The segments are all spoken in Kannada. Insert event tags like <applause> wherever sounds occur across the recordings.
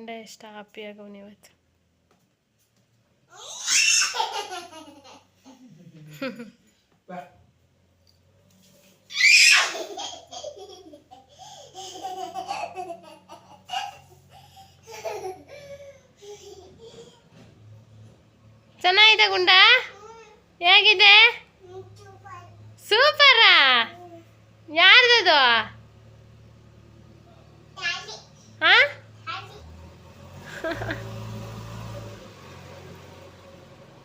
ಗಂಡ ಎಷ್ಟು ಹ್ಯಾಪಿ ಆಗವನು ಇವತ್ತು. ಚೆನ್ನಾಗಿದೆ ಗುಂಡ? ಹೇಗಿದೆ? ಸೂಪರಾ ಯಾರ್ದದು ಹಾ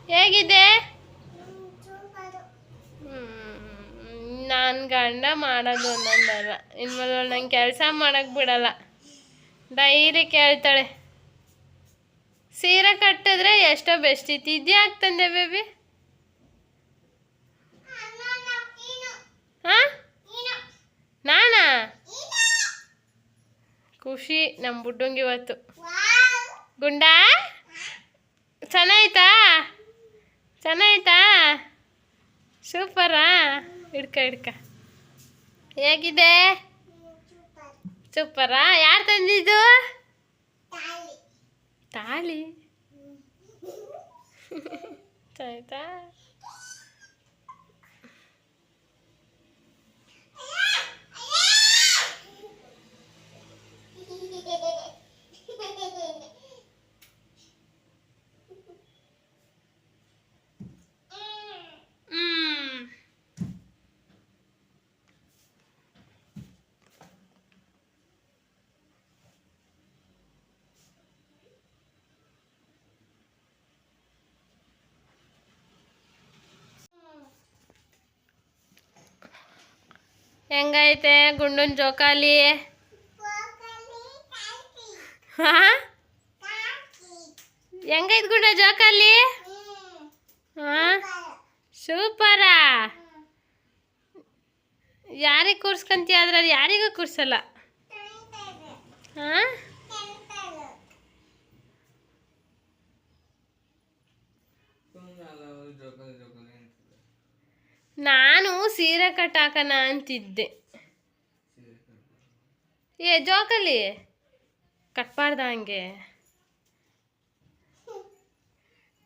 ಹೇಗಿದೆ? ನಾನು ಗಂಡ ಮಾಡೋದು ಒಂದೊಂದಲ್ಲ ಇನ್ಮೇಲೆ ನಂಗೆ ಕೆಲಸ ಮಾಡಕ್ ಬಿಡಲ್ಲ. ಡೈಲಿ ಕೇಳ್ತಾಳೆ. ಸೀರೆ ಕಟ್ಟಿದ್ರೆ ಎಷ್ಟೋ ಬೆಸ್ಟ್ ಇತ್ತು. ಇದ್ಯಾಕೆ ತಂದೆ ಬೇಬಿ? ಹಾ? ನಾನಾ? ಖುಷಿ ನಮ್ಮ ಬುಡ್ಡಂಗೆ ಇವತ್ತು. ಗುಂಡ? ಚೆನ್ನಾಯ್ತಾ? ಚೆನ್ನಾಯ್ತಾ? ಸೂಪರಾ? ಹಿಡ್ಕ ಹಿಡ್ಕ. ಹೇಗಿದೆ? ಸೂಪರಾ? ಯಾರು ತಂದಿದ್ದು? ತಾಳಿ. ಆಯ್ತಾ <laughs> ಹೆಂಗೈತೆ ಗುಂಡನ್ ಜೋಕಾಲಿ? ಹಾ? ಹೆಂಗೈತ್ ಗುಂಡ ಜೋಕಾಲಿ? ಹಾ? ಸೂಪರಾ. ಯಾರಿಗೆ ಕೂರ್ಸ್ಕೊಂತೀಯ ಅದ್ರಲ್ಲಿ ಯಾರಿಗೂ ಕೂರ್ಸಲ್ಲ. ಹಾ? ನಾನು ಸೀರೆ ಕಟ್ಟಾಕನ ಅಂತಿದ್ದೆ ಏ ಜೋಕಲಿ ಕಟ್ಬಾರ್ದ ಹಂಗೆ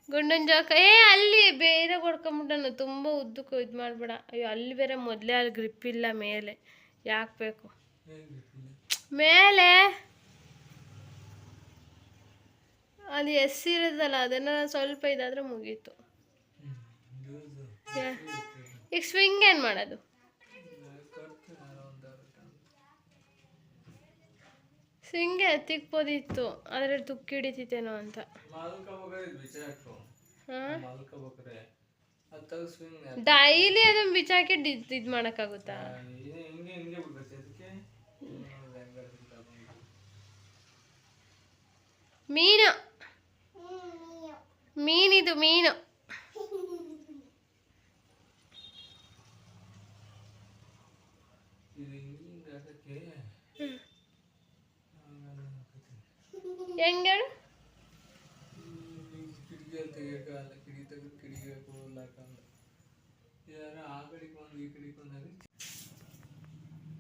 ಗುಂಡನ್ ಜೋಕ ಏ ಅಲ್ಲಿ ಬೇರೆ ಹೊಡ್ಕೊಂಬಿಟ್ಟನು ತುಂಬ ಉದ್ದಕ್ಕೆ ಇದು ಮಾಡಬೇಡ ಅಯ್ಯೋ ಅಲ್ಲಿ ಬೇರೆ ಮೊದಲೇ ಅಲ್ಲಿ ಗ್ರಿಪ್ ಇಲ್ಲ ಮೇಲೆ ಯಾಕೆ ಬೇಕು ಮೇಲೆ ಅಲ್ಲಿ ಎಸ್ ಇರೋದಲ್ಲ ಅದನ್ನ ಸ್ವಲ್ಪ ಇದಾದ್ರೆ ಮುಗೀತು ಈಗ ಸ್ವಿಂಗ್ ಏನು ಮಾಡೋದು? ಸ್ವಿಂಗೆ ತಿಕ್ಬೋದಿತ್ತು, ಆದರೆ ತುಕ್ಕಿ ಹಿಡಿತಿತ್ತೇನೋ ಅಂತ. ಡೈಲಿ ಅದನ್ನ ಬಿಚ್ಚಾಕಿ ಇದು ಮಾಡೋಕ್ಕಾಗುತ್ತಾ? ಮೀನು. ಮೀನಿದು ಮೀನು. ಹೆಂಗೇಳು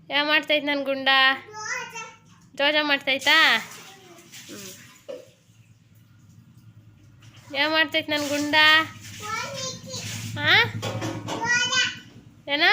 ಯಾವ ಮಾಡ್ತೈತೆ ನನ್ನ ಗುಂಡ? ಜೋಜ ಮಾಡ್ತೈತಾ. ಯಾವ ಮಾಡ್ತೈತೆ ನನ್ನ ಗುಂಡ? ಹಾ ಏನೋ?